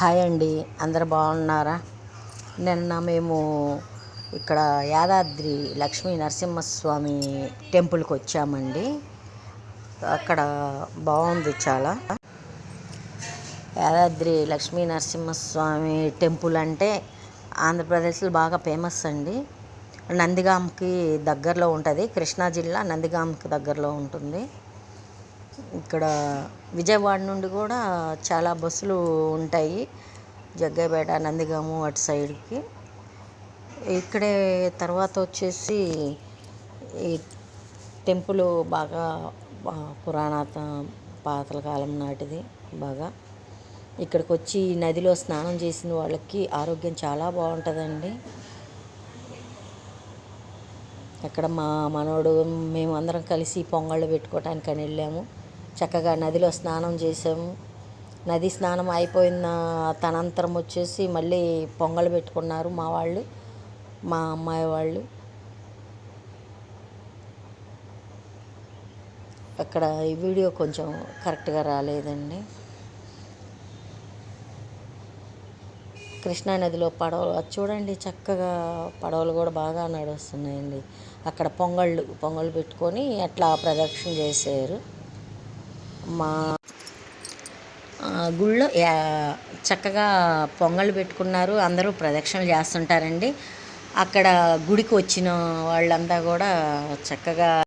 Hi అండి. అందరు బాగున్నారా? నిన్న మేము ఇక్కడ యాదాద్రి లక్ష్మీ నరసింహస్వామి టెంపుల్కి వచ్చామండి. అక్కడ బాగుంది చాలా. యాదాద్రి లక్ష్మీ నరసింహస్వామి టెంపుల్ అంటే ఆంధ్రప్రదేశ్లో బాగా ఫేమస్ అండి. నందిగాంకి దగ్గరలో ఉంటుంది. కృష్ణా జిల్లా నందిగాంకి దగ్గరలో ఉంటుంది. ఇక్కడ విజయవాడ నుండి కూడా చాలా బస్సులు ఉంటాయి. జగ్గైపేట నందిగాము అటు సైడ్కి. ఇక్కడే తర్వాత వచ్చేసి ఈ టెంపుల్ బాగా పురాణత పాతల కాలం నాటిది బాగా. ఇక్కడికి వచ్చి నదిలో స్నానం చేసిన వాళ్ళకి ఆరోగ్యం చాలా బాగుంటుందండి. అక్కడ మా మనోడు మేము అందరం కలిసి పొంగళ్ళు పెట్టుకోవటానికి అని వెళ్ళాము. చక్కగా నదిలో స్నానం చేసాము నది స్నానం అయిపోయిన తనంతరం వచ్చేసి మళ్ళీ పొంగల్ పెట్టుకున్నారు మా వాళ్ళు మా అమ్మాయి వాళ్ళు. అక్కడ ఈ వీడియో కొంచెం కరెక్ట్గా రాలేదండి. కృష్ణా నదిలో పడవలు అది చూడండి చక్కగా పడవలు కూడా బాగా నడుస్తున్నాయండి. అక్కడ పొంగళ్ళు పొంగళ్ళు పెట్టుకొని అట్లా ప్రదక్షిణ చేశారు. మా గుళ్ళో చక్కగా పొంగళ్ళు పెట్టుకున్నారు. అందరూ ప్రదక్షిణలు చేస్తుంటారండి. అక్కడ గుడికి వచ్చిన వాళ్ళంతా కూడా చక్కగా